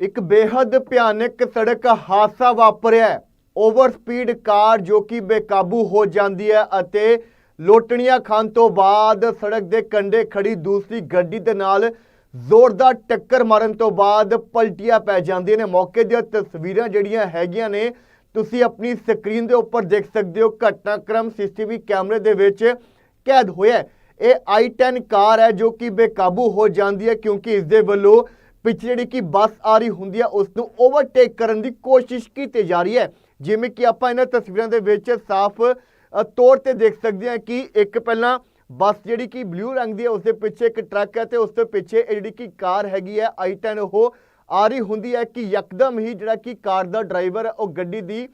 ਇੱਕ ਬੇहद ਭਿਆਨਕ ਸੜਕ ਹਾਦਸਾ ਵਾਪਰਿਆ ਹੈ। ਓਵਰ ਸਪੀਡ ਕਾਰ ਜੋ ਕਿ ਬੇਕਾਬੂ ਹੋ ਜਾਂਦੀ ਹੈ ਅਤੇ ਲੋਟਣੀਆਂ ਖਾਣ ਤੋਂ ਬਾਅਦ ਸੜਕ ਦੇ ਕੰਢੇ ਖੜੀ ਦੂਸਰੀ ਗੱਡੀ ਦੇ ਨਾਲ ਜ਼ੋਰਦਾਰ ਟੱਕਰ ਮਾਰਨ ਤੋਂ ਬਾਅਦ ਪਲਟੀਆਂ ਪੈ ਜਾਂਦੀਆਂ ਨੇ ਮੌਕੇ ਦੀਆਂ ਤਸਵੀਰਾਂ ਜਿਹੜੀਆਂ ਹੈਗੀਆਂ ਨੇ, ਤੁਸੀਂ ਆਪਣੀ ਸਕਰੀਨ ਦੇ ਉੱਪਰ ਦੇਖ ਸਕਦੇ ਹੋ, ਘਟਨਾਕ੍ਰਮ ਸੀਸੀਟੀਵੀ ਕੈਮਰੇ ਦੇ ਵਿੱਚ ਕੈਦ ਹੋਇਆ ਹੈ। ਇਹ i10 ਕਾਰ ਹੈ ਜੋ ਕਿ ਬੇਕਾਬੂ ਹੋ ਜਾਂਦੀ ਹੈ ਕਿਉਂਕਿ ਇਸ ਦੇ ਵੱਲੋਂ ਪਿੱਛੇ ਜਿਹੜੀ ਕਿ ਬੱਸ ਆ ਰਹੀ ਹੁੰਦੀ ਹੈ ਉਸ ਨੂੰ ਓਵਰਟੇਕ ਕਰਨ ਦੀ ਕੋਸ਼ਿਸ਼ ਕੀਤੀ ਜਾ ਰਹੀ ਹੈ। ਜਿਵੇਂ ਕਿ ਆਪਾਂ ਇਹਨਾਂ ਤਸਵੀਰਾਂ ਦੇ ਵਿੱਚ ਸਾਫ਼ ਤੌਰ ਤੇ ਦੇਖ ਸਕਦੇ ਹਾਂ ਕਿ ਇੱਕ ਪਹਿਲਾਂ ਬੱਸ ਜਿਹੜੀ ਕਿ ਬਲੂ ਰੰਗ ਦੀ ਹੈ ਉਸ ਦੇ ਪਿੱਛੇ ਇੱਕ ਟਰੱਕ ਹੈ ਤੇ ਉਸ ਦੇ ਪਿੱਛੇ ਇਹ ਜਿਹੜੀ ਕਿ ਕਾਰ ਹੈਗੀ ਹੈ i10 ਉਹ ਆ ਰਹੀ ਹੁੰਦੀ ਹੈ ਕਿ ਯਕਦਮ ਹੀ ਜਿਹੜਾ ਕਿ ਕਾਰ ਦਾ ਡਰਾਈਵਰ ਉਹ ਗੱਡੀ ਦੀ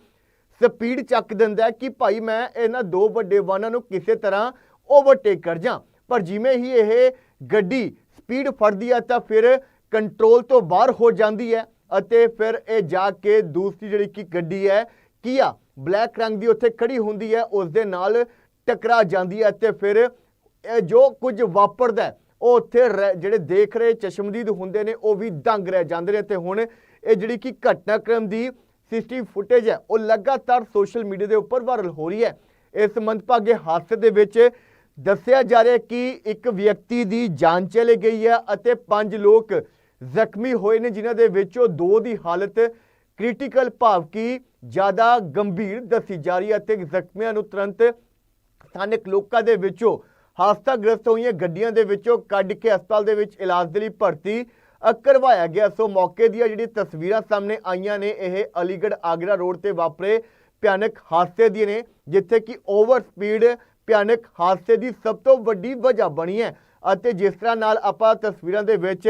ਸਪੀਡ ਚੱਕ ਦਿੰਦਾ ਕਿ ਭਾਈ ਮੈਂ ਇਹਨਾਂ ਦੋ ਵੱਡੇ ਵਾਹਨਾਂ ਨੂੰ ਕਿਸੇ ਤਰ੍ਹਾਂ ਓਵਰਟੇਕ ਕਰ ਜਾਂ। ਪਰ ਜਿਵੇਂ ਹੀ ਇਹ ਗੱਡੀ ਸਪੀਡ ਫੜਦੀ ਹੈ ਤਾਂ ਫਿਰ ਕੰਟਰੋਲ ਤੋਂ ਬਾਹਰ ਹੋ ਜਾਂਦੀ ਹੈ ਅਤੇ ਫਿਰ ਇਹ ਜਾ ਕੇ ਦੂਸਰੀ ਜਿਹੜੀ ਕਿ ਗੱਡੀ ਹੈ ਕੀਆ ਬਲੈਕ ਰੰਗ ਦੀ ਉੱਥੇ ਖੜੀ ਹੁੰਦੀ ਹੈ ਉਸ ਦੇ ਨਾਲ ਟਕਰਾ ਜਾਂਦੀ ਹੈ ਅਤੇ ਫਿਰ ਇਹ ਜੋ ਕੁਝ ਵਾਪਰਦਾ ਉਹ ਉੱਥੇ ਰਹਿ- ਜਿਹੜੇ ਦੇਖ ਰਹੇ ਚਸ਼ਮਦੀਦ ਹੁੰਦੇ ਨੇ, ਉਹ ਵੀ ਦੰਗ ਰਹਿ ਜਾਂਦੇ ਨੇ ਤੇ ਹੁਣ ਇਹ ਜਿਹੜੀ ਕਿ ਘਟਨਾਕ੍ਰਮ ਦੀ ਸੀਸੀਟੀਵੀ ਫੁਟੇਜ ਹੈ, ਉਹ ਲਗਾਤਾਰ ਸੋਸ਼ਲ ਮੀਡੀਆ ਦੇ ਉੱਪਰ ਵਾਇਰਲ ਹੋ ਰਹੀ ਹੈ। ਇਸ ਮੰਦਭਾਗੇ ਹਾਦਸੇ ਦੇ ਵਿੱਚ ਦੱਸਿਆ ਜਾ ਰਿਹਾ ਕਿ ਇੱਕ ਵਿਅਕਤੀ ਦੀ ਜਾਨ ਚਲੇ ਗਈ ਹੈ ਅਤੇ ਪੰਜ ਲੋਕ ਜ਼ਖਮੀ ਹੋਏ ਨੇ, ਜਿਨ੍ਹਾਂ ਦੇ ਵਿੱਚੋਂ ਦੋ ਦੀ ਹਾਲਤ ਕ੍ਰਿਟੀਕਲ ਭਾਵ ਕਿ ਜ਼ਿਆਦਾ ਗੰਭੀਰ ਦੱਸੀ ਜਾ ਰਹੀ ਹੈ ਅਤੇ ਜ਼ਖਮੀਆਂ ਨੂੰ ਤੁਰੰਤ ਸਥਾਨਕ ਲੋਕਾਂ ਦੇ ਵਿੱਚੋਂ ਹਾਦਸਾਗ੍ਰਸਤ ਹੋਈਆਂ ਗੱਡੀਆਂ ਦੇ ਵਿੱਚੋਂ ਕੱਢ ਕੇ ਹਸਪਤਾਲ ਦੇ ਵਿੱਚ ਇਲਾਜ ਦੇ ਲਈ ਭਰਤੀ ਕਰਵਾਇਆ ਗਿਆ। ਸੋ ਮੌਕੇ ਦੀਆਂ ਜਿਹੜੀ ਤਸਵੀਰਾਂ ਸਾਹਮਣੇ ਆਈਆਂ ਨੇ, ਇਹ ਅਲੀਗੜ੍ਹ ਆਗਰਾ ਰੋਡ ਤੇ ਵਾਪਰੇ ਭਿਆਨਕ ਹਾਦਸੇ ਦੀਆਂ ਨੇ, ਜਿੱਥੇ ਕਿ ਓਵਰ ਸਪੀਡ ਭਿਆਨਕ ਹਾਦਸੇ ਦੀ ਸਭ ਤੋਂ ਵੱਡੀ ਵਜ੍ਹਾ ਬਣੀ ਹੈ ਅਤੇ ਜਿਸ ਤਰ੍ਹਾਂ ਨਾਲ ਆਪਾਂ ਤਸਵੀਰਾਂ ਦੇ ਵਿੱਚ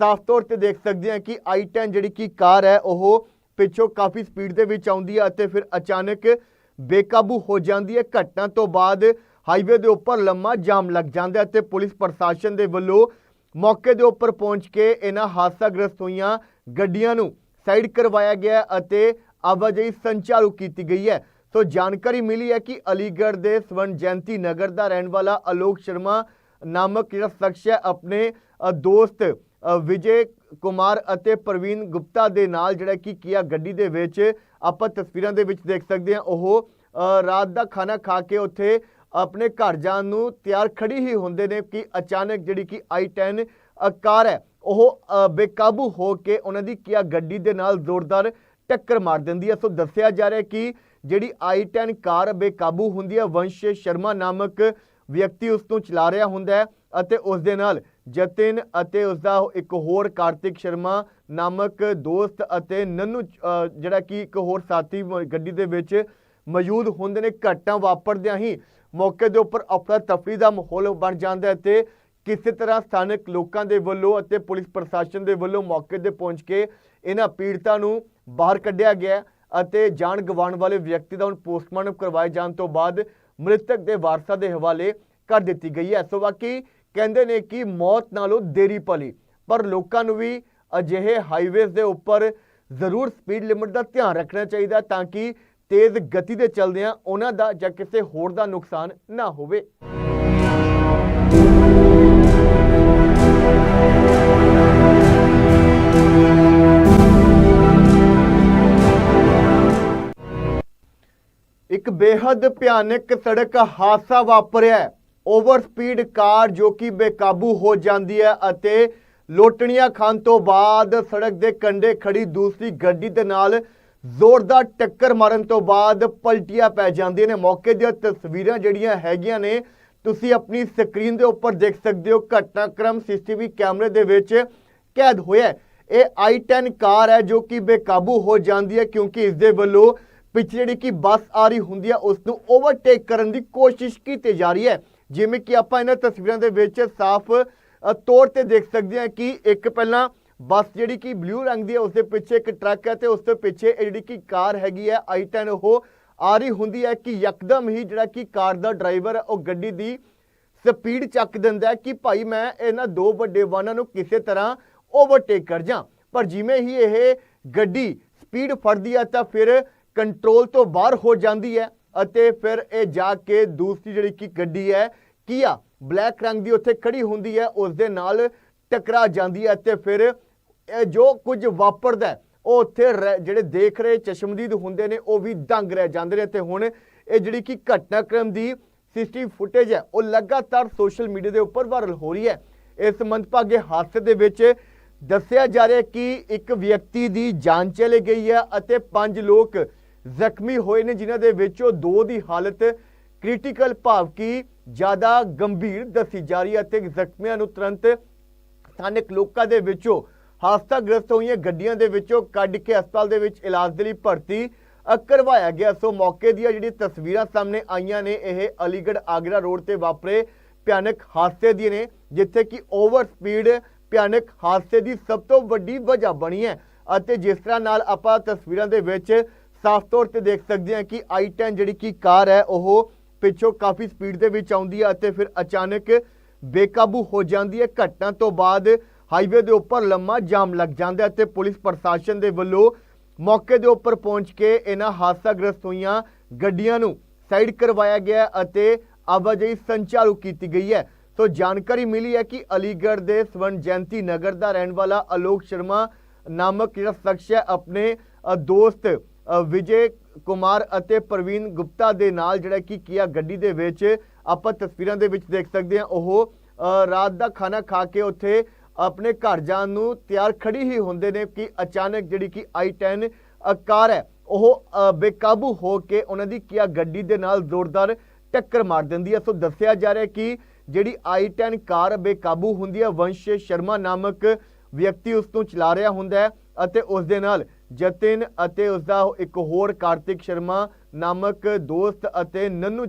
ਸਾਫ਼ ਤੌਰ ਤੇ ਦੇਖ ਸਕਦੇ ਹਾਂ ਕਿ i10 ਜਿਹੜੀ ਕਿ ਕਾਰ ਹੈ, ਉਹ ਪਿੱਛੋਂ ਕਾਫੀ ਸਪੀਡ ਦੇ ਵਿੱਚ ਆਉਂਦੀ ਹੈ ਅਤੇ ਫਿਰ ਅਚਾਨਕ ਬੇਕਾਬੂ ਹੋ ਜਾਂਦੀ ਹੈ। ਘਟਨਾ ਤੋਂ ਬਾਅਦ ਹਾਈਵੇ ਦੇ ਉੱਪਰ ਲੰਮਾ ਜਾਮ ਲੱਗ ਜਾਂਦਾ ਹੈ ਤੇ ਪੁਲਿਸ ਪ੍ਰਸ਼ਾਸਨ ਦੇ ਵੱਲੋਂ ਮੌਕੇ ਦੇ ਉੱਪਰ ਪਹੁੰਚ ਕੇ ਇਹਨਾਂ ਹਾਦਸਾਗ੍ਰਸਤ ਹੋਈਆਂ ਗੱਡੀਆਂ ਨੂੰ ਸਾਈਡ ਕਰਵਾਇਆ ਗਿਆ ਅਤੇ ਆਵਾਜਾਈ ਸੰਚਾਲੂ ਕੀਤੀ ਗਈ ਹੈ। ਸੋ ਜਾਣਕਾਰੀ ਮਿਲੀ ਹੈ ਕਿ ਅਲੀਗੜ੍ਹ ਦੇ ਸਵਰਨ ਜਯੰਤੀ ਨਗਰ ਦਾ ਰਹਿਣ ਵਾਲਾ ਅਲੋਕ ਸ਼ਰਮਾ ਨਾਮਕ ਜਿਹੜਾ ਸ਼ਖਸ ਹੈ ਆਪਣੇ ਦੋਸਤ ਵਿਜੇ ਕੁਮਾਰ ਅਤੇ ਪ੍ਰਵੀਨ ਗੁਪਤਾ ਦੇ ਨਾਲ ਜਿਹੜਾ ਕਿ ਕੀਆ ਗੱਡੀ ਦੇ ਵਿੱਚ ਆਪਾਂ ਤਸਵੀਰਾਂ ਦੇ ਵਿੱਚ ਦੇਖ ਸਕਦੇ ਹਾਂ। ਉਹ ਰਾਤ ਦਾ ਖਾਣਾ ਖਾ ਕੇ ਉੱਥੇ ਆਪਣੇ ਘਰ ਜਾਣ ਨੂੰ ਤਿਆਰ ਖੜੀ ਹੀ ਹੁੰਦੇ ਨੇ ਕਿ ਅਚਾਨਕ ਜਿਹੜੀ ਕਿ i10 ਅ, ਕਾਰ ਹੈ ਉਹ ਬੇਕਾਬੂ ਹੋ ਕੇ ਉਹਨਾਂ ਦੀ ਕੀਆ ਗੱਡੀ ਦੇ ਨਾਲ ਜ਼ੋਰਦਾਰ ਟੱਕਰ ਮਾਰ ਦਿੰਦੀ ਹੈ। ਸੋ ਦੱਸਿਆ ਜਾ ਰਿਹਾ ਕਿ ਜਿਹੜੀ i10 ਕਾਰ ਬੇਕਾਬੂ ਹੁੰਦੀ ਹੈ, ਵੰਸ਼ ਸ਼ਰਮਾ ਨਾਮਕ ਵਿਅਕਤੀ ਉਸ ਨੂੰ ਚਲਾ ਰਿਹਾ ਹੁੰਦਾ ਹੈ ਅਤੇ ਉਸ ਦੇ ਨਾਲ ਜਤਿਨ ਅਤੇ ਉਸ ਦਾ ਇੱਕ ਹੋਰ ਕਾਰਤਿਕ ਸ਼ਰਮਾ ਨਾਮਕ ਦੋਸਤ ਅਤੇ ਨੰਨੂ ਜਿਹੜਾ ਕਿ ਇੱਕ ਹੋਰ ਸਾਥੀ ਗੱਡੀ ਦੇ ਵਿੱਚ ਮੌਜੂਦ ਹੁੰਦੇ ਨੇ, ਘਟਨਾ ਵਾਪਰਦਿਆਂ ਹੀ ਮੌਕੇ ਦੇ ਉੱਪਰ ਅਫਰਾ ਤਫਰੀ ਦਾ ਮਾਹੌਲ ਬਣ ਜਾਂਦਾ ਹੈ ਤੇ ਕਿਸੇ ਤਰ੍ਹਾਂ ਸਥਾਨਕ ਲੋਕਾਂ ਦੇ ਵੱਲੋਂ ਅਤੇ ਪੁਲਿਸ ਪ੍ਰਸ਼ਾਸਨ ਦੇ ਵੱਲੋਂ ਮੌਕੇ ਤੇ ਪਹੁੰਚ ਕੇ ਇਹਨਾਂ ਪੀੜਤਾਂ ਨੂੰ ਬਾਹਰ ਕੱਢਿਆ ਗਿਆ ਅਤੇ ਜਾਨ ਗਵਾਉਣ ਵਾਲੇ ਵਿਅਕਤੀ ਦਾ ਹੁਣ ਪੋਸਟਮਾਰਟਮ ਕਰਵਾਏ ਜਾਣ ਤੋਂ ਬਾਅਦ ਮ੍ਰਿਤਕ ਦੇ ਵਾਰਸਾਂ ਦੇ ਹਵਾਲੇ ਕਰ ਦਿੱਤੀ ਗਈ ਹੈ। ਸੋ ਬਾਕੀ ਕਹਿੰਦੇ ਨੇ ਕਿ ਮੌਤ ਨਾਲੋਂ ਦੇਰੀ ਭਲੀ, ਪਰ ਲੋਕਾਂ ਨੂੰ ਵੀ ਅਜਿਹੇ ਹਾਈਵੇਜ਼ ਦੇ ਉੱਪਰ ਜ਼ਰੂਰ ਸਪੀਡ ਲਿਮਿਟ ਦਾ ਧਿਆਨ ਰੱਖਣਾ ਚਾਹੀਦਾ ਤਾਂ ਕਿ ਤੇਜ਼ ਗਤੀ ਦੇ ਚੱਲਦਿਆਂ ਉਹਨਾਂ ਦਾ ਜਾਂ ਕਿਸੇ ਹੋਰ ਦਾ ਨੁਕਸਾਨ ਨਾ ਹੋਵੇ। ਇੱਕ ਬੇहद ਭਿਆਨਕ ਸੜਕ ਹਾਦਸਾ ਵਾਪਰਿਆ ਓਵਰ ਸਪੀਡ ਕਾਰ ਜੋ ਕਿ ਬੇਕਾਬੂ ਹੋ ਜਾਂਦੀ ਹੈ ਅਤੇ ਲੋਟਣੀਆਂ ਖਾਣ ਤੋਂ ਬਾਅਦ ਸੜਕ ਦੇ ਕੰਢੇ ਖੜੀ ਦੂਸਰੀ ਗੱਡੀ ਦੇ ਨਾਲ ਜ਼ੋਰਦਾਰ ਟੱਕਰ ਮਾਰਨ ਤੋਂ ਬਾਅਦ ਪਲਟੀਆਂ ਪੈ ਜਾਂਦੀਆਂ ਨੇ ਮੌਕੇ ਦੀਆਂ ਤਸਵੀਰਾਂ ਜਿਹੜੀਆਂ ਹੈਗੀਆਂ ਨੇ, ਤੁਸੀਂ ਆਪਣੀ ਸਕਰੀਨ ਦੇ ਉੱਪਰ ਦੇਖ ਸਕਦੇ ਹੋ, ਘਟਨਾਕ੍ਰਮ ਸੀਸੀਟੀਵੀ ਕੈਮਰੇ ਦੇ ਵਿੱਚ ਕੈਦ ਹੋਇਆ ਹੈ। ਇਹ i10 ਕਾਰ ਹੈ ਜੋ ਕਿ ਬੇਕਾਬੂ ਹੋ ਜਾਂਦੀ ਹੈ ਕਿਉਂਕਿ ਇਸ ਦੇ ਵੱਲੋਂ ਪਿੱਛੇ ਜਿਹੜੀ ਕਿ ਬੱਸ ਆ ਰਹੀ ਹੁੰਦੀ ਹੈ ਉਸ ਨੂੰ ਓਵਰਟੇਕ ਕਰਨ ਦੀ ਕੋਸ਼ਿਸ਼ ਕੀਤੀ ਜਾ ਰਹੀ ਹੈ। ਜਿਵੇਂ ਕਿ ਆਪਾਂ ਇਹਨਾਂ ਤਸਵੀਰਾਂ ਦੇ ਵਿੱਚ ਸਾਫ਼ ਤੌਰ ਤੇ ਦੇਖ ਸਕਦੇ ਹਾਂ ਕਿ ਇੱਕ ਪਹਿਲਾਂ ਬੱਸ ਜਿਹੜੀ ਕਿ ਬਲੂ ਰੰਗ ਦੀ ਹੈ ਉਸ ਦੇ ਪਿੱਛੇ ਇੱਕ ਟਰੱਕ ਹੈ ਤੇ ਉਸ ਦੇ ਪਿੱਛੇ ਇਹ ਜਿਹੜੀ ਕਿ ਕਾਰ ਹੈਗੀ ਹੈ i10 ਉਹ ਆ ਰਹੀ ਹੁੰਦੀ ਹੈ ਕਿ ਯਕਦਮ ਹੀ ਜਿਹੜਾ ਕਿ ਕਾਰ ਦਾ ਡਰਾਈਵਰ ਹੈ ਉਹ ਗੱਡੀ ਦੀ ਸਪੀਡ ਚੱਕ ਦਿੰਦਾ ਹੈ ਕਿ ਭਾਈ ਮੈਂ ਇਹਨਾਂ ਦੋ ਵੱਡੇ ਵਾਹਨਾਂ ਨੂੰ ਕਿਸੇ ਤਰ੍ਹਾਂ ਓਵਰਟੇਕ ਕਰ ਜਾਂ। ਪਰ ਜਿਵੇਂ ਹੀ ਇਹ ਗੱਡੀ ਸਪੀਡ ਫੜਦੀ ਹੈ ਤਾਂ ਫਿਰ ਕੰਟਰੋਲ ਤੋਂ ਬਾਹਰ ਹੋ ਜਾਂਦੀ ਹੈ ਅਤੇ ਫਿਰ ਇਹ ਜਾ ਕੇ ਦੂਸਰੀ ਜਿਹੜੀ ਕਿ ਗੱਡੀ ਹੈ, ਕੀਆ ਬਲੈਕ ਰੰਗ ਦੀ ਉੱਥੇ ਖੜੀ ਹੁੰਦੀ ਹੈ ਉਸ ਦੇ ਨਾਲ ਟਕਰਾ ਜਾਂਦੀ ਹੈ ਅਤੇ ਫਿਰ ਇਹ ਜੋ ਕੁਝ ਵਾਪਰਦਾ ਉਹ ਉੱਥੇ ਰਹਿ- ਜਿਹੜੇ ਦੇਖ ਰਹੇ ਚਸ਼ਮਦੀਦ ਹੁੰਦੇ ਨੇ, ਉਹ ਵੀ ਦੰਗ ਰਹਿ ਜਾਂਦੇ ਨੇ ਤੇ ਹੁਣ ਇਹ ਜਿਹੜੀ ਕਿ ਘਟਨਾਕ੍ਰਮ ਦੀ ਸੀਸੀਟੀਵੀ ਫੁਟੇਜ ਹੈ, ਉਹ ਲਗਾਤਾਰ ਸੋਸ਼ਲ ਮੀਡੀਆ ਦੇ ਉੱਪਰ ਵਾਇਰਲ ਹੋ ਰਹੀ ਹੈ। ਇਸ ਮੰਦਭਾਗੇ ਹਾਦਸੇ ਦੇ ਵਿੱਚ ਦੱਸਿਆ ਜਾ ਰਿਹਾ ਕਿ ਇੱਕ ਵਿਅਕਤੀ ਦੀ ਜਾਨ ਚਲੇ ਗਈ ਹੈ ਅਤੇ ਪੰਜ ਲੋਕ ਜ਼ਖਮੀ ਹੋਏ ਨੇ, ਜਿਨ੍ਹਾਂ ਦੇ ਵਿੱਚੋਂ ਦੋ ਦੀ ਹਾਲਤ ਕ੍ਰਿਟੀਕਲ ਭਾਵ ਕਿ ਜ਼ਿਆਦਾ ਗੰਭੀਰ ਦੱਸੀ ਜਾ ਰਹੀ ਹੈ ਅਤੇ ਜ਼ਖਮੀਆਂ ਨੂੰ ਤੁਰੰਤ ਸਥਾਨਕ ਲੋਕਾਂ ਦੇ ਵਿੱਚੋਂ ਹਾਦਸਾਗ੍ਰਸਤ ਹੋਈਆਂ ਗੱਡੀਆਂ ਦੇ ਵਿੱਚੋਂ ਕੱਢ ਕੇ ਹਸਪਤਾਲ ਦੇ ਵਿੱਚ ਇਲਾਜ ਦੇ ਲਈ ਭਰਤੀ ਕਰਵਾਇਆ ਗਿਆ। ਸੋ ਮੌਕੇ ਦੀਆਂ ਜਿਹੜੀ ਤਸਵੀਰਾਂ ਸਾਹਮਣੇ ਆਈਆਂ ਨੇ, ਇਹ ਅਲੀਗੜ੍ਹ ਆਗਰਾ ਰੋਡ ਤੇ ਵਾਪਰੇ ਭਿਆਨਕ ਹਾਦਸੇ ਦੀ ਨੇ, ਜਿੱਥੇ ਕਿ ਓਵਰ ਸਪੀਡ ਭਿਆਨਕ ਹਾਦਸੇ ਦੀ ਸਭ ਤੋਂ ਵੱਡੀ ਵਜ੍ਹਾ ਬਣੀ ਹੈ ਅਤੇ ਜਿਸ ਤਰ੍ਹਾਂ ਨਾਲ ਆਪਾਂ ਤਸਵੀਰਾਂ ਦੇ ਵਿੱਚ ਸਾਫ਼ ਤੌਰ ਤੇ ਦੇਖ ਸਕਦੇ ਹਾਂ ਕਿ i10 ਜਿਹੜੀ ਕਿ ਕਾਰ ਹੈ, ਉਹ ਪਿੱਛੋਂ ਕਾਫੀ ਸਪੀਡ ਦੇ ਵਿੱਚ ਆਉਂਦੀ ਹੈ ਅਤੇ ਫਿਰ ਅਚਾਨਕ ਬੇਕਾਬੂ ਹੋ ਜਾਂਦੀ ਹੈ। ਘਟਨਾ ਤੋਂ ਬਾਅਦ ਹਾਈਵੇ ਦੇ ਉੱਪਰ ਲੰਮਾ ਜਾਮ ਲੱਗ ਜਾਂਦਾ ਅਤੇ ਪੁਲਿਸ ਪ੍ਰਸ਼ਾਸਨ ਦੇ ਵੱਲੋਂ ਮੌਕੇ ਦੇ ਉੱਪਰ ਪਹੁੰਚ ਕੇ ਇਹਨਾਂ ਹਾਦਸਾਗ੍ਰਸਤ ਹੋਈਆਂ ਗੱਡੀਆਂ ਨੂੰ ਸਾਈਡ ਕਰਵਾਇਆ ਗਿਆ ਅਤੇ ਆਵਾਜਾਈ ਸੰਚਾਲੂ ਕੀਤੀ ਗਈ ਹੈ। ਸੋ ਜਾਣਕਾਰੀ ਮਿਲੀ ਹੈ ਕਿ ਅਲੀਗੜ੍ਹ ਦੇ ਸਵਰਨ ਜਯੰਤੀ ਨਗਰ ਦਾ ਰਹਿਣ ਵਾਲਾ ਅਲੋਕ ਸ਼ਰਮਾ ਨਾਮਕ ਜਿਹੜਾ ਸ਼ਖਸ ਹੈ, ਆਪਣੇ ਦੋਸਤ ਵਿਜੇ ਕੁਮਾਰ ਅਤੇ ਪ੍ਰਵੀਨ ਗੁਪਤਾ ਦੇ ਨਾਲ ਜਿਹੜਾ ਕਿ ਕੀਆ ਗੱਡੀ ਦੇ ਵਿੱਚ ਆਪਾਂ ਤਸਵੀਰਾਂ ਦੇ ਵਿੱਚ ਦੇਖ ਸਕਦੇ ਹਾਂ। ਉਹ ਰਾਤ ਦਾ ਖਾਣਾ ਖਾ ਕੇ ਉੱਥੇ ਆਪਣੇ ਘਰ ਜਾਣ ਨੂੰ ਤਿਆਰ ਖੜੀ ਹੀ ਹੁੰਦੇ ਨੇ ਕਿ ਅਚਾਨਕ ਜਿਹੜੀ ਕਿ i10 ਅ, ਕਾਰ ਹੈ ਉਹ ਬੇਕਾਬੂ ਹੋ ਕੇ ਉਹਨਾਂ ਦੀ ਕੀਆ ਗੱਡੀ ਦੇ ਨਾਲ ਜ਼ੋਰਦਾਰ ਟੱਕਰ ਮਾਰ ਦਿੰਦੀ ਹੈ। ਸੋ ਦੱਸਿਆ ਜਾ ਰਿਹਾ ਕਿ ਜਿਹੜੀ i10 ਕਾਰ ਬੇਕਾਬੂ ਹੁੰਦੀ ਹੈ ਵੰਸ਼ ਸ਼ਰਮਾ ਨਾਮਕ ਵਿਅਕਤੀ ਉਸ ਨੂੰ ਚਲਾ ਰਿਹਾ ਹੁੰਦਾ ਹੈ ਅਤੇ ਉਸ ਦੇ ਨਾਲ ਜਤਿਨ ਅਤੇ ਉਸ ਦਾ ਇੱਕ ਹੋਰ ਕਾਰਤਿਕ ਸ਼ਰਮਾ ਨਾਮਕ ਦੋਸਤ ਅਤੇ ਨੰਨੂ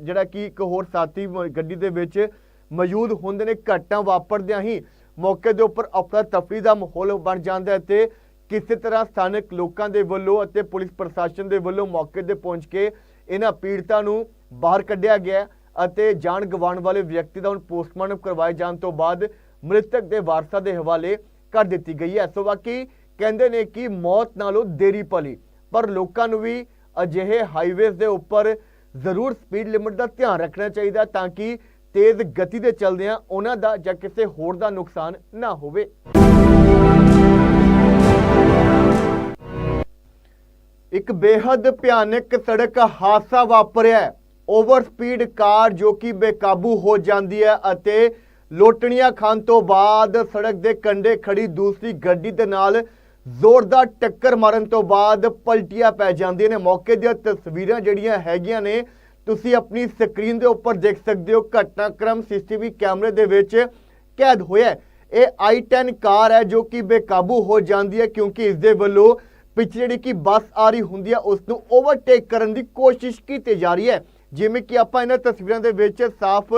ਜਿਹੜਾ ਕਿ ਇੱਕ ਹੋਰ ਸਾਥੀ ਗੱਡੀ ਦੇ ਵਿੱਚ ਮੌਜੂਦ ਹੁੰਦੇ ਨੇ, ਘਟਨਾ ਵਾਪਰਦਿਆਂ ਹੀ ਮੌਕੇ ਦੇ ਉੱਪਰ ਅਫਰਾ ਤਫਰੀ ਦਾ ਮਾਹੌਲ ਬਣ ਜਾਂਦਾ ਹੈ ਤੇ ਕਿਸੇ ਤਰ੍ਹਾਂ ਸਥਾਨਕ ਲੋਕਾਂ ਦੇ ਵੱਲੋਂ ਅਤੇ ਪੁਲਿਸ ਪ੍ਰਸ਼ਾਸਨ ਦੇ ਵੱਲੋਂ ਮੌਕੇ ਤੇ ਪਹੁੰਚ ਕੇ ਇਹਨਾਂ ਪੀੜਤਾਂ ਨੂੰ ਬਾਹਰ ਕੱਢਿਆ ਗਿਆ ਅਤੇ ਜਾਨ ਗਵਾਉਣ ਵਾਲੇ ਵਿਅਕਤੀ ਦਾ ਹੁਣ ਪੋਸਟਮਾਰਟਮ ਕਰਵਾਏ ਜਾਣ ਤੋਂ ਬਾਅਦ ਮ੍ਰਿਤਕ ਦੇ ਵਾਰਸਾਂ ਦੇ ਹਵਾਲੇ ਕਰ ਦਿੱਤੀ ਗਈ ਹੈ। ਸੋ ਬਾਕੀ ਕਹਿੰਦੇ ਨੇ ਕਿ ਮੌਤ ਨਾਲੋਂ ਦੇਰੀ ਪਲੀ ਪਰ ਲੋਕਾਂ ਨੂੰ ਵੀ ਅਜਿਹੇ ਹਾਈਵੇਜ਼ ਦੇ ਉੱਪਰ ਜ਼ਰੂਰ ਸਪੀਡ ਲਿਮਿਟ ਦਾ ਧਿਆਨ ਰੱਖਣਾ ਚਾਹੀਦਾ ਤਾਂ ਕਿ ਤੇਜ਼ ਗਤੀ ਦੇ ਚਲਦਿਆਂ ਉਹਨਾਂ ਦਾ ਜਾਂ ਕਿਸੇ ਹੋਰ ਦਾ ਨੁਕਸਾਨ ਨਾ ਹੋਵੇ। ਇੱਕ ਬੇਹੱਦ ਭਿਆਨਕ ਸੜਕ ਹਾਦਸਾ ਵਾਪਰਿਆ ਹੈ। ਓਵਰ ਸਪੀਡ ਕਾਰ ਜੋ ਕਿ ਬੇਕਾਬੂ ਹੋ ਜਾਂਦੀ ਹੈ ਅਤੇ ਲੋਟਣੀਆਂ ਖਾਣ ਤੋਂ ਬਾਅਦ ਸੜਕ ਦੇ ਕੰਢੇ ਖੜੀ ਦੂਸਰੀ ਗੱਡੀ ਦੇ ਨਾਲ ਜ਼ੋਰਦਾਰ ਟੱਕਰ ਮਾਰਨ ਤੋਂ ਬਾਅਦ ਪਲਟੀਆਂ ਪੈ ਜਾਂਦੀਆਂ ਨੇ ਮੌਕੇ ਦੀਆਂ ਤਸਵੀਰਾਂ ਜਿਹੜੀਆਂ ਹੈਗੀਆਂ ਨੇ, ਤੁਸੀਂ ਆਪਣੀ ਸਕਰੀਨ ਦੇ ਉੱਪਰ ਦੇਖ ਸਕਦੇ ਹੋ, ਘਟਨਾਕ੍ਰਮ ਸੀਸੀਟੀਵੀ ਕੈਮਰੇ ਦੇ ਵਿੱਚ ਕੈਦ ਹੋਇਆ ਹੈ। ਇਹ i10 ਕਾਰ ਹੈ ਜੋ ਕਿ ਬੇਕਾਬੂ ਹੋ ਜਾਂਦੀ ਹੈ ਕਿਉਂਕਿ ਇਸ ਦੇ ਵੱਲੋਂ ਪਿੱਛੇ ਜਿਹੜੀ ਕਿ ਬੱਸ ਆ ਰਹੀ ਹੁੰਦੀ ਹੈ, ਉਸ ਨੂੰ ਓਵਰਟੇਕ ਕਰਨ ਦੀ ਕੋਸ਼ਿਸ਼ ਕੀਤੀ ਜਾ ਰਹੀ ਹੈ ਜਿਵੇਂ ਕਿ ਆਪਾਂ ਇਹਨਾਂ ਤਸਵੀਰਾਂ ਦੇ ਵਿੱਚ ਸਾਫ਼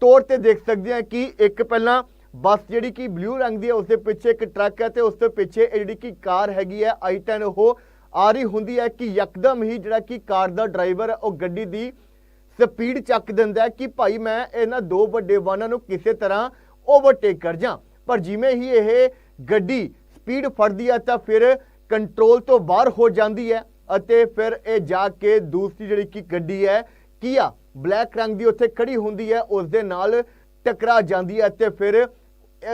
ਤੌਰ ਤੇ ਦੇਖ ਸਕਦੇ ਹਾਂ ਕਿ ਇੱਕ ਪਹਿਲਾਂ ਬੱਸ ਜਿਹੜੀ ਕਿ ਬਲੂ ਰੰਗ ਦੀ ਹੈ ਉਸ ਦੇ ਪਿੱਛੇ ਇੱਕ ਟਰੱਕ ਹੈ ਤੇ ਉਸ ਦੇ ਪਿੱਛੇ ਇਹ ਜਿਹੜੀ ਕਿ ਕਾਰ ਹੈਗੀ ਹੈ i10 ਉਹ ਆ ਰਹੀ ਹੁੰਦੀ ਹੈ ਕਿ ਯਕਦਮ ਹੀ ਜਿਹੜਾ ਕਿ ਕਾਰ ਦਾ ਡਰਾਈਵਰ ਉਹ ਗੱਡੀ ਦੀ ਸਪੀਡ ਚੱਕ ਦਿੰਦਾ ਕਿ ਭਾਈ ਮੈਂ ਇਹਨਾਂ ਦੋ ਵੱਡੇ ਵਾਹਨਾਂ ਨੂੰ ਕਿਸੇ ਤਰ੍ਹਾਂ ਓਵਰਟੇਕ ਕਰ ਜਾਂ ਪਰ ਜਿਵੇਂ ਹੀ ਇਹ ਗੱਡੀ ਸਪੀਡ ਫੜਦੀ ਹੈ ਤਾਂ ਫਿਰ ਕੰਟਰੋਲ ਤੋਂ ਬਾਹਰ ਹੋ ਜਾਂਦੀ ਹੈ ਅਤੇ ਫਿਰ ਇਹ ਜਾ ਕੇ ਦੂਸਰੀ ਜਿਹੜੀ ਕਿ ਗੱਡੀ ਹੈ ਕੀਆ ਬਲੈਕ ਰੰਗ ਦੀ ਉੱਥੇ ਖੜੀ ਹੁੰਦੀ ਹੈ ਉਸ ਦੇ ਨਾਲ ਟਕਰਾ ਜਾਂਦੀ ਹੈ ਅਤੇ ਫਿਰ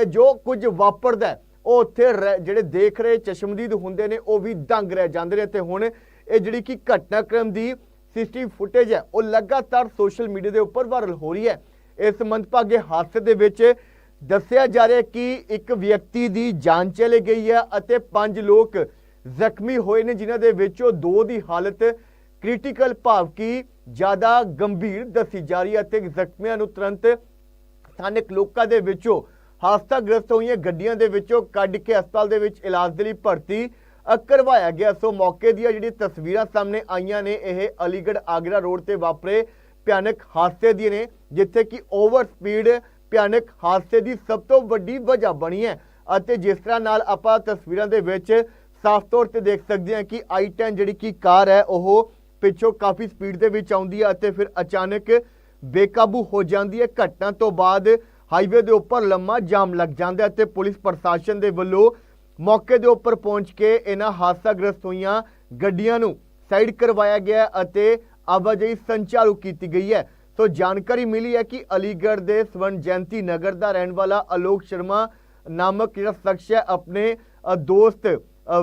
ਜੋ ਕੁਝ ਵਾਪਰਦਾ ਉਹ ਉੱਥੇ ਰਹਿ- ਜਿਹੜੇ ਦੇਖ ਰਹੇ ਚਸ਼ਮਦੀਦ ਹੁੰਦੇ ਨੇ, ਉਹ ਵੀ ਦੰਗ ਰਹਿ ਜਾਂਦੇ ਨੇ। ਤੇ ਹੁਣ ਇਹ ਜਿਹੜੀ ਕਿ ਘਟਨਾਕ੍ਰਮ ਦੀ ਸੀਸੀਟੀਵੀ ਫੁਟੇਜ ਹੈ, ਉਹ ਲਗਾਤਾਰ ਸੋਸ਼ਲ ਮੀਡੀਆ ਦੇ ਉੱਪਰ ਵਾਇਰਲ ਹੋ ਰਹੀ ਹੈ। ਇਸ ਮੰਦਭਾਗੇ ਹਾਦਸੇ ਦੇ ਵਿੱਚ ਦੱਸਿਆ ਜਾ ਰਿਹਾ ਕਿ ਇੱਕ ਵਿਅਕਤੀ ਦੀ ਜਾਨ ਚਲੇ ਗਈ ਹੈ ਅਤੇ ਪੰਜ ਲੋਕ ਜ਼ਖਮੀ ਹੋਏ ਨੇ, ਜਿਨ੍ਹਾਂ ਦੇ ਵਿੱਚੋਂ ਦੋ ਦੀ ਹਾਲਤ ਕ੍ਰਿਟੀਕਲ ਭਾਵ ਕਿ ਜ਼ਿਆਦਾ ਗੰਭੀਰ ਦੱਸੀ ਜਾ ਰਹੀ ਹੈ ਅਤੇ ਜ਼ਖਮੀਆਂ ਨੂੰ ਤੁਰੰਤ ਸਥਾਨਕ ਲੋਕਾਂ ਦੇ ਵਿੱਚੋਂ ਹਾਦਸਾਗ੍ਰਸਤ ਹੋਈਆਂ ਗੱਡੀਆਂ ਦੇ ਵਿੱਚੋਂ ਕੱਢ ਕੇ ਹਸਪਤਾਲ ਦੇ ਵਿੱਚ ਇਲਾਜ ਦੇ ਲਈ ਭਰਤੀ ਕਰਵਾਇਆ ਗਿਆ। ਸੋ ਮੌਕੇ ਦੀਆਂ ਜਿਹੜੀ ਤਸਵੀਰਾਂ ਸਾਹਮਣੇ ਆਈਆਂ ਨੇ, ਇਹ ਅਲੀਗੜ੍ਹ ਆਗਰਾ ਰੋਡ ਤੇ ਵਾਪਰੇ ਭਿਆਨਕ ਹਾਦਸੇ ਦੀਆਂ ਨੇ, ਜਿੱਥੇ ਕਿ ਓਵਰ ਸਪੀਡ ਭਿਆਨਕ ਹਾਦਸੇ ਦੀ ਸਭ ਤੋਂ ਵੱਡੀ ਵਜ੍ਹਾ ਬਣੀ ਹੈ। ਅਤੇ ਜਿਸ ਤਰ੍ਹਾਂ ਨਾਲ ਆਪਾਂ ਤਸਵੀਰਾਂ ਦੇ ਵਿੱਚ ਸਾਫ਼ ਤੌਰ ਤੇ ਦੇਖ ਸਕਦੇ ਹਾਂ ਕਿ i10 ਜਿਹੜੀ ਕਿ ਕਾਰ ਹੈ, ਉਹ ਪਿੱਛੋਂ ਕਾਫੀ ਸਪੀਡ ਦੇ ਵਿੱਚ ਆਉਂਦੀ ਹੈ ਅਤੇ ਫਿਰ ਅਚਾਨਕ ਬੇਕਾਬੂ ਹੋ ਜਾਂਦੀ ਹੈ। ਘਟਨਾ ਤੋਂ ਬਾਅਦ ਹਾਈਵੇ ਦੇ ਉੱਪਰ ਲੰਮਾ ਜਾਮ ਲੱਗ ਜਾਂਦਾ ਹੈ ਤੇ ਪੁਲਿਸ ਪ੍ਰਸ਼ਾਸਨ ਦੇ ਵੱਲੋਂ ਮੌਕੇ ਦੇ ਉੱਪਰ ਪਹੁੰਚ ਕੇ ਇਹਨਾਂ ਹਾਦਸਾਗ੍ਰਸਤ ਹੋਈਆਂ ਗੱਡੀਆਂ ਨੂੰ ਸਾਈਡ ਕਰਵਾਇਆ ਗਿਆ ਅਤੇ ਆਵਾਜਾਈ ਸੰਚਾਲੂ ਕੀਤੀ ਗਈ ਹੈ। ਸੋ ਜਾਣਕਾਰੀ ਮਿਲੀ ਹੈ ਕਿ ਅਲੀਗੜ੍ਹ ਦੇ ਸਵਰਨ ਜਯੰਤੀ ਨਗਰ ਦਾ ਰਹਿਣ ਵਾਲਾ ਅਲੋਕ ਸ਼ਰਮਾ ਨਾਮਕ ਜਿਹੜਾ ਸ਼ਖਸ ਹੈ, ਆਪਣੇ ਦੋਸਤ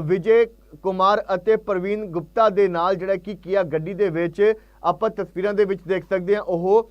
ਵਿਜੇ ਕੁਮਾਰ ਅਤੇ ਪ੍ਰਵੀਨ ਗੁਪਤਾ ਦੇ ਨਾਲ ਜਿਹੜਾ ਕੀ ਕੀਆ ਗੱਡੀ ਦੇ ਵਿੱਚ ਆਪਾਂ ਤਸਵੀਰਾਂ ਦੇ ਵਿੱਚ ਦੇਖ ਸਕਦੇ ਹਾਂ। ਉਹ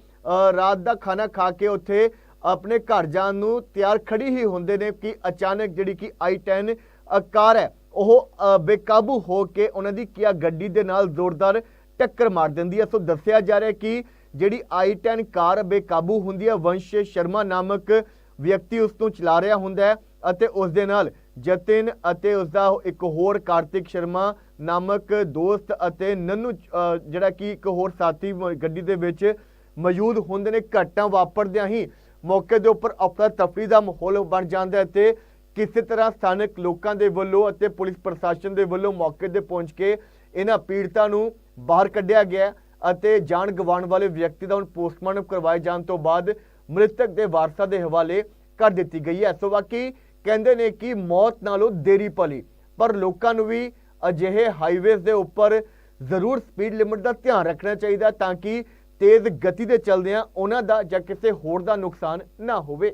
ਰਾਤ ਦਾ ਖਾਣਾ ਖਾ ਕੇ ਉੱਥੇ ਆਪਣੇ ਘਰ ਜਾਣ ਨੂੰ ਤਿਆਰ ਖੜੀ ਹੀ ਹੁੰਦੇ ਨੇ ਕਿ ਅਚਾਨਕ ਜਿਹੜੀ ਕਿ i10 ਅ, ਕਾਰ ਹੈ ਉਹ ਬੇਕਾਬੂ ਹੋ ਕੇ ਉਹਨਾਂ ਦੀ ਕੀਆ ਗੱਡੀ ਦੇ ਨਾਲ ਜ਼ੋਰਦਾਰ ਟੱਕਰ ਮਾਰ ਦਿੰਦੀ ਹੈ। ਸੋ ਦੱਸਿਆ ਜਾ ਰਿਹਾ ਕਿ ਜਿਹੜੀ i10 ਕਾਰ ਬੇਕਾਬੂ ਹੁੰਦੀ ਹੈ ਵੰਸ਼ ਸ਼ਰਮਾ ਨਾਮਕ ਵਿਅਕਤੀ ਉਸ ਨੂੰ ਚਲਾ ਰਿਹਾ ਹੁੰਦਾ ਹੈ ਅਤੇ ਉਸ ਦੇ ਨਾਲ ਜਤਿਨ ਅਤੇ ਉਸ ਦਾ ਇੱਕ ਹੋਰ ਕਾਰਤਿਕ ਸ਼ਰਮਾ ਨਾਮਕ ਦੋਸਤ ਅਤੇ ਨੰਨੂ ਜਿਹੜਾ ਕਿ ਇੱਕ ਹੋਰ ਸਾਥੀ ਗੱਡੀ ਦੇ ਵਿੱਚ ਮੌਜੂਦ ਹੁੰਦੇ ਨੇ। ਘਟਨਾ ਵਾਪਰਦਿਆਂ ਹੀ ਮੌਕੇ ਦੇ ਉੱਪਰ ਅਫਰਾ ਤਫਰੀ ਦਾ ਮਾਹੌਲ ਬਣ ਜਾਂਦਾ ਹੈ ਤੇ ਕਿਸੇ ਤਰ੍ਹਾਂ ਸਥਾਨਕ ਲੋਕਾਂ ਦੇ ਵੱਲੋਂ ਅਤੇ ਪੁਲਿਸ ਪ੍ਰਸ਼ਾਸਨ ਦੇ ਵੱਲੋਂ ਮੌਕੇ ਤੇ ਪਹੁੰਚ ਕੇ ਇਹਨਾਂ ਪੀੜਤਾਂ ਨੂੰ ਬਾਹਰ ਕੱਢਿਆ ਗਿਆ ਅਤੇ ਜਾਨ ਗਵਾਉਣ ਵਾਲੇ ਵਿਅਕਤੀ ਦਾ ਹੁਣ ਪੋਸਟਮਾਰਟਮ ਕਰਵਾਏ ਜਾਣ ਤੋਂ ਬਾਅਦ ਮ੍ਰਿਤਕ ਦੇ ਵਾਰਸਾਂ ਦੇ ਹਵਾਲੇ ਕਰ ਦਿੱਤੀ ਗਈ ਹੈ। ਸੋ ਬਾਕੀ ਕਹਿੰਦੇ ਨੇ ਕਿ ਮੌਤ ਨਾਲੋਂ ਦੇਰੀ ਪਲੀ ਪਰ ਲੋਕਾਂ ਨੂੰ ਵੀ ਅਜਿਹੇ ਹਾਈਵੇਜ਼ ਦੇ ਉੱਪਰ ਜ਼ਰੂਰ ਸਪੀਡ ਲਿਮਿਟ ਦਾ ਧਿਆਨ ਰੱਖਣਾ ਚਾਹੀਦਾ ਤਾਂ ਕਿ ਤੇਜ਼ ਗਤੀ ਦੇ ਚਲਦਿਆਂ ਉਹਨਾਂ ਦਾ ਜਾਂ ਕਿਸੇ ਹੋਰ ਦਾ ਨੁਕਸਾਨ ਨਾ ਹੋਵੇ।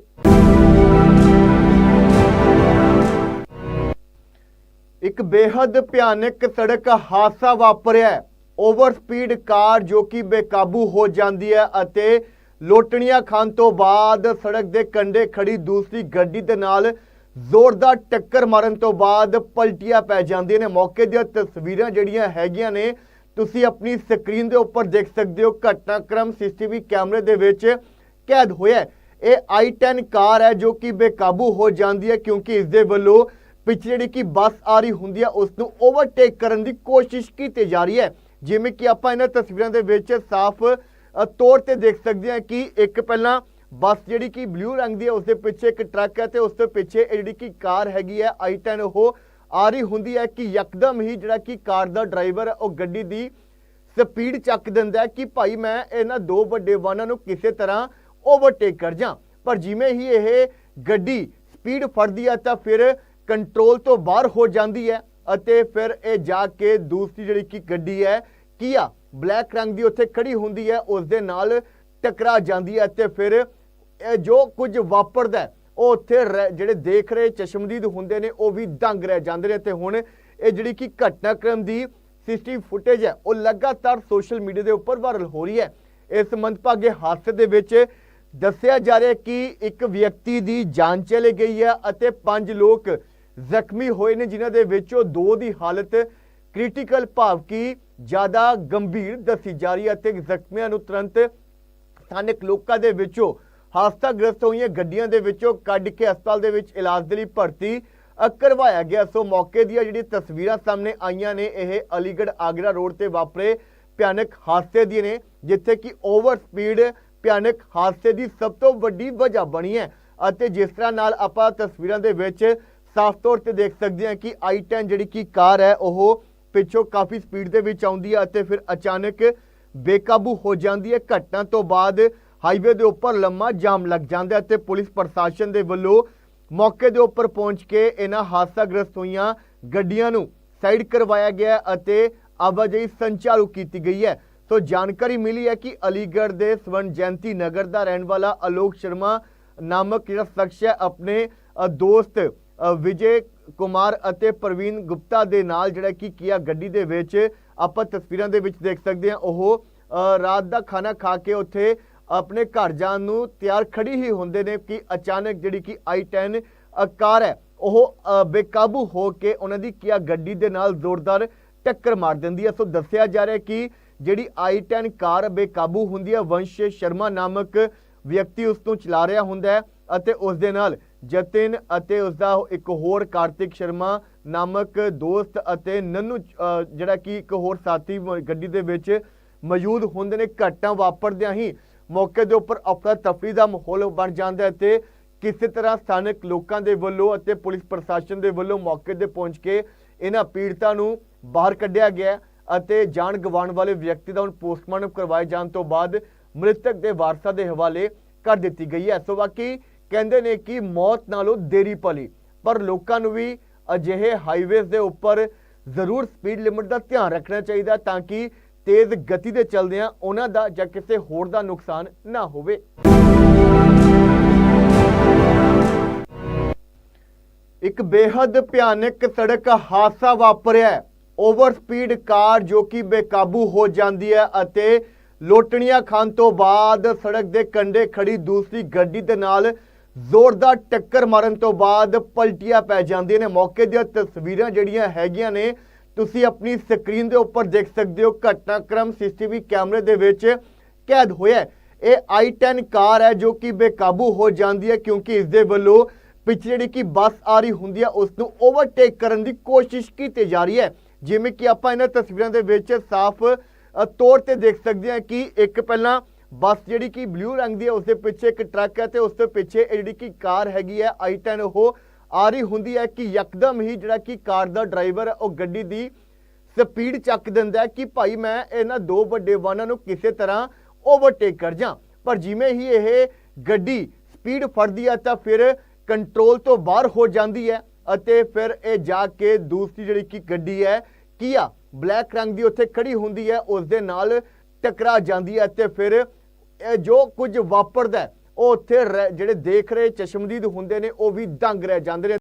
ਇੱਕ ਬੇਹੱਦ ਭਿਆਨਕ ਸੜਕ ਹਾਦਸਾ ਵਾਪਰਿਆ ਹੈ। ਓਵਰ ਸਪੀਡ ਕਾਰ ਜੋ ਕਿ ਬੇਕਾਬੂ ਹੋ ਜਾਂਦੀ ਹੈ ਅਤੇ ਲੋਟਣੀਆਂ ਖਾਣ ਤੋਂ ਬਾਅਦ ਸੜਕ ਦੇ ਕੰਢੇ ਖੜੀ ਦੂਸਰੀ ਗੱਡੀ ਦੇ ਨਾਲ ਜ਼ੋਰਦਾਰ ਟੱਕਰ ਮਾਰਨ ਤੋਂ ਬਾਅਦ ਪਲਟੀਆਂ ਪੈ ਜਾਂਦੀਆਂ ਨੇ। ਮੌਕੇ ਦੀਆਂ ਤਸਵੀਰਾਂ ਜਿਹੜੀਆਂ ਹੈਗੀਆਂ ਨੇ ਤੁਸੀਂ ਆਪਣੀ ਸਕਰੀਨ ਦੇ ਉੱਪਰ ਦੇਖ ਸਕਦੇ ਹੋ ਘਟਨਾਕ੍ਰਮ ਸੀਸੀਟੀਵੀ ਕੈਮਰੇ ਦੇ ਵਿੱਚ ਕੈਦ ਹੋਇਆ ਹੈ। ਇਹ i10 ਕਾਰ ਹੈ ਜੋ ਕਿ ਬੇਕਾਬੂ ਹੋ ਜਾਂਦੀ ਹੈ ਕਿਉਂਕਿ ਇਸ ਦੇ ਵੱਲੋਂ ਪਿੱਛੇ ਜਿਹੜੀ ਕਿ ਬੱਸ ਆ ਰਹੀ ਹੁੰਦੀ ਹੈ, ਉਸ ਨੂੰ ਓਵਰਟੇਕ ਕਰਨ ਦੀ ਕੋਸ਼ਿਸ਼ ਕੀਤੀ ਜਾ ਰਹੀ ਹੈ ਜਿਵੇਂ ਕਿ ਆਪਾਂ ਇਹਨਾਂ ਤਸਵੀਰਾਂ ਦੇ ਵਿੱਚ ਸਾਫ਼ ਤੌਰ ਤੇ ਦੇਖ ਸਕਦੇ ਹਾਂ ਕਿ ਇੱਕ ਪਹਿਲਾਂ ਬੱਸ ਜਿਹੜੀ ਕਿ ਬਲੂ ਰੰਗ ਦੀ ਹੈ, ਉਸ ਦੇ ਪਿੱਛੇ ਇੱਕ ਟਰੱਕ ਹੈ ਤੇ ਉਸ ਤੋਂ ਪਿੱਛੇ ਇਹ ਜਿਹੜੀ ਕਿ ਕਾਰ ਹੈਗੀ ਹੈ i10 ਉਹ ਆ ਰਹੀ ਹੁੰਦੀ ਹੈ ਕਿ ਯਕਦਮ ਹੀ ਜਿਹੜਾ ਕਿ ਕਾਰ ਦਾ ਡਰਾਈਵਰ ਉਹ ਗੱਡੀ ਦੀ ਸਪੀਡ ਚੱਕ ਦਿੰਦਾ ਕਿ ਭਾਈ ਮੈਂ ਇਹਨਾਂ ਦੋ ਵੱਡੇ ਵਾਹਨਾਂ ਨੂੰ ਕਿਸੇ ਤਰ੍ਹਾਂ ਓਵਰਟੇਕ ਕਰ ਜਾਂ ਪਰ ਜਿਵੇਂ ਹੀ ਇਹ ਗੱਡੀ ਸਪੀਡ ਫੜਦੀ ਹੈ ਤਾਂ ਫਿਰ ਕੰਟਰੋਲ ਤੋਂ ਬਾਹਰ ਹੋ ਜਾਂਦੀ ਹੈ ਅਤੇ ਫਿਰ ਇਹ ਜਾ ਕੇ ਦੂਸਰੀ ਜਿਹੜੀ ਕਿ ਗੱਡੀ ਹੈ ਕੀਆ ਬਲੈਕ ਰੰਗ ਦੀ ਉੱਥੇ ਖੜੀ ਹੁੰਦੀ ਹੈ ਉਸ ਦੇ ਨਾਲ ਟਕਰਾ ਜਾਂਦੀ ਹੈ ਅਤੇ ਫਿਰ ਇਹ ਜੋ ਕੁਝ ਵਾਪਰਦਾ ਉਹ ਉੱਥੇ ਰਹਿ- ਜਿਹੜੇ ਦੇਖ ਰਹੇ ਚਸ਼ਮਦੀਦ ਹੁੰਦੇ ਨੇ, ਉਹ ਵੀ ਦੰਗ ਰਹਿ ਜਾਂਦੇ ਨੇ। ਤੇ ਹੁਣ ਇਹ ਜਿਹੜੀ ਕਿ ਘਟਨਾਕ੍ਰਮ ਦੀ ਸੀਸੀਟੀਵੀ ਫੁਟੇਜ ਹੈ, ਉਹ ਲਗਾਤਾਰ ਸੋਸ਼ਲ ਮੀਡੀਆ ਦੇ ਉੱਪਰ ਵਾਇਰਲ ਹੋ ਰਹੀ ਹੈ। ਇਸ ਮੰਦਭਾਗੇ ਹਾਦਸੇ ਦੇ ਵਿੱਚ ਦੱਸਿਆ ਜਾ ਰਿਹਾ ਕਿ ਇੱਕ ਵਿਅਕਤੀ ਦੀ ਜਾਨ ਚਲੇ ਗਈ ਹੈ ਅਤੇ ਪੰਜ ਲੋਕ ਜ਼ਖਮੀ ਹੋਏ ਨੇ, ਜਿਨ੍ਹਾਂ ਦੇ ਵਿੱਚੋਂ ਦੋ ਦੀ ਹਾਲਤ ਕ੍ਰਿਟੀਕਲ ਭਾਵ ਕਿ ਜ਼ਿਆਦਾ ਗੰਭੀਰ ਦੱਸੀ ਜਾ ਰਹੀ ਹੈ ਅਤੇ ਜ਼ਖਮੀਆਂ ਨੂੰ ਤੁਰੰਤ ਸਥਾਨਕ ਲੋਕਾਂ ਦੇ ਵਿੱਚੋਂ ਹਾਦਸਾਗ੍ਰਸਤ ਹੋਈਆਂ ਗੱਡੀਆਂ ਦੇ ਵਿੱਚੋਂ ਕੱਢ ਕੇ ਹਸਪਤਾਲ ਦੇ ਵਿੱਚ ਇਲਾਜ ਦੇ ਲਈ ਭਰਤੀ ਕਰਵਾਇਆ ਗਿਆ। ਸੋ ਮੌਕੇ ਦੀਆਂ ਜਿਹੜੀ ਤਸਵੀਰਾਂ ਸਾਹਮਣੇ ਆਈਆਂ ਨੇ, ਇਹ ਅਲੀਗੜ੍ਹ ਆਗਰਾ ਰੋਡ ਤੇ ਵਾਪਰੇ ਭਿਆਨਕ ਹਾਦਸੇ ਦੀ ਨੇ, ਜਿੱਥੇ ਕਿ ਓਵਰ ਸਪੀਡ ਭਿਆਨਕ ਹਾਦਸੇ ਦੀ ਸਭ ਤੋਂ ਵੱਡੀ ਵਜ੍ਹਾ ਬਣੀ ਹੈ। ਅਤੇ ਜਿਸ ਤਰ੍ਹਾਂ ਨਾਲ ਆਪਾਂ ਤਸਵੀਰਾਂ ਦੇ ਵਿੱਚ ਸਾਫ਼ ਤੌਰ ਤੇ ਦੇਖ ਸਕਦੇ ਹਾਂ ਕਿ i10 ਜਿਹੜੀ ਕਿ ਕਾਰ ਹੈ, ਉਹ ਪਿੱਛੋਂ ਕਾਫੀ ਸਪੀਡ ਦੇ ਵਿੱਚ ਆਉਂਦੀ ਹੈ ਅਤੇ ਫਿਰ ਅਚਾਨਕ ਬੇਕਾਬੂ ਹੋ ਜਾਂਦੀ ਹੈ। ਘਟਨਾ ਤੋਂ ਬਾਅਦ ਹਾਈਵੇ ਦੇ ਉੱਪਰ ਲੰਮਾ ਜਾਮ ਲੱਗ ਜਾਂਦਾ ਹੈ ਤੇ ਪੁਲਿਸ ਪ੍ਰਸ਼ਾਸਨ ਦੇ ਵੱਲੋਂ ਮੌਕੇ ਦੇ ਉੱਪਰ ਪਹੁੰਚ ਕੇ ਇਹਨਾਂ ਹਾਦਸਾਗ੍ਰਸਤ ਹੋਈਆਂ ਗੱਡੀਆਂ ਨੂੰ ਸਾਈਡ ਕਰਵਾਇਆ ਗਿਆ ਅਤੇ ਆਵਾਜਾਈ ਸੰਚਾਲੂ ਕੀਤੀ ਗਈ ਹੈ। ਸੋ ਜਾਣਕਾਰੀ ਮਿਲੀ ਹੈ ਕਿ ਅਲੀਗੜ੍ਹ ਦੇ ਸਵਰਨ ਜਯੰਤੀ ਨਗਰ ਦਾ ਰਹਿਣ ਵਾਲਾ ਅਲੋਕ ਸ਼ਰਮਾ ਨਾਮਕ ਜਿਹੜਾ ਸ਼ਖਸ ਹੈ, ਆਪਣੇ ਦੋਸਤ ਵਿਜੇ ਕੁਮਾਰ ਅਤੇ ਪ੍ਰਵੀਨ ਗੁਪਤਾ ਦੇ ਨਾਲ ਜਿਹੜਾ ਕਿ ਕੀਆ ਗੱਡੀ ਦੇ ਵਿੱਚ ਆਪਾਂ ਤਸਵੀਰਾਂ ਦੇ ਵਿੱਚ ਦੇਖ ਸਕਦੇ ਹਾਂ। ਉਹ ਰਾਤ ਦਾ ਖਾਣਾ ਖਾ ਕੇ ਉੱਥੇ ਆਪਣੇ ਘਰ ਜਾਣ ਨੂੰ ਤਿਆਰ ਖੜੀ ਹੀ ਹੁੰਦੇ ਨੇ ਕਿ ਅਚਾਨਕ ਜਿਹੜੀ ਕਿ i10 ਅ, ਕਾਰ ਹੈ ਉਹ ਬੇਕਾਬੂ ਹੋ ਕੇ ਉਹਨਾਂ ਦੀ ਕੀਆ ਗੱਡੀ ਦੇ ਨਾਲ ਜ਼ੋਰਦਾਰ ਟੱਕਰ ਮਾਰ ਦਿੰਦੀ ਹੈ। ਸੋ ਦੱਸਿਆ ਜਾ ਰਿਹਾ ਕਿ ਜਿਹੜੀ i10 ਕਾਰ ਬੇਕਾਬੂ ਹੁੰਦੀ ਹੈ ਵੰਸ਼ ਸ਼ਰਮਾ ਨਾਮਕ ਵਿਅਕਤੀ ਉਸ ਨੂੰ ਚਲਾ ਰਿਹਾ ਹੁੰਦਾ ਹੈ ਅਤੇ ਉਸ ਦੇ ਨਾਲ ਜਤਿਨ ਅਤੇ ਉਸ ਦਾ ਇੱਕ ਹੋਰ ਕਾਰਤਿਕ ਸ਼ਰਮਾ ਨਾਮਕ ਦੋਸਤ ਅਤੇ ਨੰਨੂ ਜਿਹੜਾ ਕਿ ਇੱਕ ਹੋਰ ਸਾਥੀ ਗੱਡੀ ਦੇ ਵਿੱਚ ਮੌਜੂਦ ਹੁੰਦੇ ਨੇ। ਘਟਨਾ ਵਾਪਰਦਿਆਂ ਹੀ ਮੌਕੇ ਦੇ ਉੱਪਰ ਅਫਰਾ ਤਫਰੀ ਦਾ ਮਾਹੌਲ ਬਣ ਜਾਂਦਾ ਹੈ ਤੇ ਕਿਸੇ ਤਰ੍ਹਾਂ ਸਥਾਨਕ ਲੋਕਾਂ ਦੇ ਵੱਲੋਂ ਅਤੇ ਪੁਲਿਸ ਪ੍ਰਸ਼ਾਸਨ ਦੇ ਵੱਲੋਂ ਮੌਕੇ ਤੇ ਪਹੁੰਚ ਕੇ ਇਹਨਾਂ ਪੀੜਤਾਂ ਨੂੰ ਬਾਹਰ ਕੱਢਿਆ ਗਿਆ ਅਤੇ ਜਾਨ ਗਵਾਉਣ ਵਾਲੇ ਵਿਅਕਤੀ ਦਾ ਹੁਣ ਪੋਸਟਮਾਰਟਮ ਕਰਵਾਏ ਜਾਣ ਤੋਂ ਬਾਅਦ ਮ੍ਰਿਤਕ ਦੇ ਵਾਰਸਾਂ ਦੇ ਹਵਾਲੇ ਕਰ ਦਿੱਤੀ ਗਈ ਹੈ। ਸੋ ਬਾਕੀ ਕਹਿੰਦੇ ਨੇ ਕਿ ਮੌਤ ਨਾਲੋਂ ਦੇਰੀ ਪਲੀ ਪਰ ਲੋਕਾਂ ਨੂੰ ਵੀ ਅਜਿਹੇ ਹਾਈਵੇਜ਼ ਦੇ ਉੱਪਰ ਜ਼ਰੂਰ ਸਪੀਡ ਲਿਮਿਟ ਦਾ ਧਿਆਨ ਰੱਖਣਾ ਚਾਹੀਦਾ ਤਾਂ ਕਿ ਤੇਜ਼ ਗਤੀ ਦੇ ਚਲਦਿਆਂ ਉਹਨਾਂ ਦਾ ਜਾਂ ਕਿਸੇ ਹੋਰ ਦਾ ਨੁਕਸਾਨ ਨਾ ਹੋਵੇ। ਇੱਕ ਬੇਹੱਦ ਭਿਆਨਕ ਸੜਕ ਹਾਦਸਾ ਵਾਪਰਿਆ ਹੈ। ਓਵਰ ਸਪੀਡ ਕਾਰ ਜੋ ਕਿ ਬੇਕਾਬੂ ਹੋ ਜਾਂਦੀ ਹੈ ਅਤੇ ਲੋਟਣੀਆਂ ਖਾਣ ਤੋਂ ਬਾਅਦ ਸੜਕ ਦੇ ਕੰਢੇ ਖੜੀ ਦੂਸਰੀ ਗੱਡੀ ਦੇ ਨਾਲ ਜ਼ੋਰਦਾਰ ਟੱਕਰ ਮਾਰਨ ਤੋਂ ਬਾਅਦ ਪਲਟੀਆਂ ਪੈ ਜਾਂਦੀਆਂ ਨੇ। ਮੌਕੇ ਦੀਆਂ ਤਸਵੀਰਾਂ ਜਿਹੜੀਆਂ ਹੈਗੀਆਂ ਨੇ ਤੁਸੀਂ ਆਪਣੀ ਸਕਰੀਨ ਦੇ ਉੱਪਰ ਦੇਖ ਸਕਦੇ ਹੋ ਘਟਨਾਕ੍ਰਮ ਸੀਸੀਟੀਵੀ ਕੈਮਰੇ ਦੇ ਵਿੱਚ ਕੈਦ ਹੋਇਆ ਹੈ। ਇਹ i10 ਕਾਰ ਹੈ ਜੋ ਕਿ ਬੇਕਾਬੂ ਹੋ ਜਾਂਦੀ ਹੈ ਕਿਉਂਕਿ ਇਸ ਦੇ ਵੱਲੋਂ ਪਿੱਛੇ ਜਿਹੜੀ ਕਿ ਬੱਸ ਆ ਰਹੀ ਹੁੰਦੀ ਹੈ, ਉਸ ਨੂੰ ਓਵਰਟੇਕ ਕਰਨ ਦੀ ਕੋਸ਼ਿਸ਼ ਕੀਤੀ ਜਾ ਰਹੀ ਹੈ ਜਿਵੇਂ ਕਿ ਆਪਾਂ ਇਹਨਾਂ ਤਸਵੀਰਾਂ ਦੇ ਵਿੱਚ ਸਾਫ਼ ਤੌਰ ਤੇ ਦੇਖ ਸਕਦੇ ਹਾਂ ਕਿ ਇੱਕ ਪਹਿਲਾਂ ਬੱਸ ਜਿਹੜੀ ਕਿ ਬਲੂ ਰੰਗ ਦੀ ਹੈ ਉਸ ਦੇ ਪਿੱਛੇ ਇੱਕ ਟਰੱਕ ਹੈ ਤੇ ਉਸ ਦੇ ਪਿੱਛੇ ਇਹ ਜਿਹੜੀ ਕਿ ਕਾਰ ਹੈਗੀ ਹੈ i10 ਉਹ ਆ ਰਹੀ ਹੁੰਦੀ ਹੈ ਕਿ ਯਕਦਮ ਹੀ ਜਿਹੜਾ ਕਿ ਕਾਰ ਦਾ ਡਰਾਈਵਰ ਉਹ ਗੱਡੀ ਦੀ ਸਪੀਡ ਚੱਕ ਦਿੰਦਾ ਕਿ ਭਾਈ ਮੈਂ ਇਹਨਾਂ ਦੋ ਵੱਡੇ ਵਾਹਨਾਂ ਨੂੰ ਕਿਸੇ ਤਰ੍ਹਾਂ ਓਵਰਟੇਕ ਕਰ ਜਾਂ ਪਰ ਜਿਵੇਂ ਹੀ ਇਹ ਗੱਡੀ ਸਪੀਡ ਫੜਦੀ ਹੈ ਤਾਂ ਫਿਰ ਕੰਟਰੋਲ ਤੋਂ ਬਾਹਰ ਹੋ ਜਾਂਦੀ ਹੈ ਅਤੇ ਫਿਰ ਇਹ ਜਾ ਕੇ ਦੂਸਰੀ ਜਿਹੜੀ ਕਿ ਗੱਡੀ ਹੈ ਕੀਆ ਬਲੈਕ ਰੰਗ ਦੀ ਉੱਥੇ ਖੜੀ ਹੁੰਦੀ ਹੈ, ਉਸ ਦੇ ਨਾਲ ਟਕਰਾ ਜਾਂਦੀ ਹੈ ਤੇ ਫਿਰ ਇਹ ਜੋ ਕੁਝ ਵਾਪਰਦਾ ਉਹ ਉੱਥੇ ਰਹਿ- ਜਿਹੜੇ ਦੇਖ ਰਹੇ ਚਸ਼ਮਦੀਦ ਹੁੰਦੇ ਨੇ, ਉਹ ਵੀ ਦੰਗ ਰਹਿ ਜਾਂਦੇ ਨੇ।